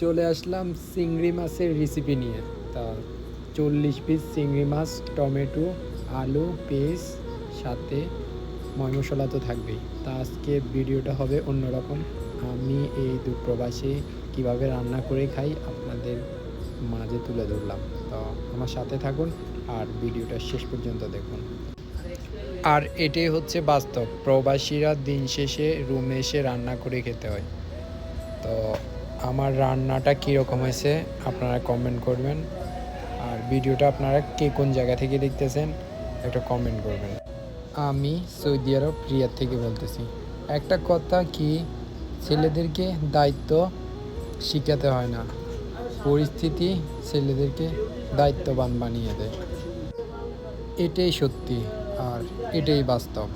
চলে আসলাম চিংড়ি মাছের রেসিপি নিয়ে। তা চল্লিশ পিস চিংড়ি মাছ, টমেটো, আলু, পেঁয়াজ, সাথে ময় মশলা তো থাকবেই। তা আজকে ভিডিওটা হবে অন্যরকম। আমি এই দুপ্রবাসী কীভাবে রান্না করে খাই আপনাদের মাঝে তুলে ধরলাম। তো আমার সাথে থাকুন আর ভিডিওটা শেষ পর্যন্ত দেখুন। আর এটাই হচ্ছে বাস্তব। প্রবাসীরা দিন শেষে রুমে এসে রান্না করে খেতে হয়। তো আমার রান্নাটা কীরকম হয়েছে আপনারা কমেন্ট করবেন। আর ভিডিওটা আপনারা কে কোন জায়গা থেকে দেখতেছেন, একটা কমেন্ট করবেন। আমি সৌদি আরব, রিয়াদ থেকে বলতেছি। একটা কথা কি, ছেলেদেরকে দায়িত্ব শিখাতে হয় না। পরিস্থিতি ছেলেদেরকে দায়িত্ববান বানিয়ে দেয়। এটাই সত্যি আর এটাই বাস্তব।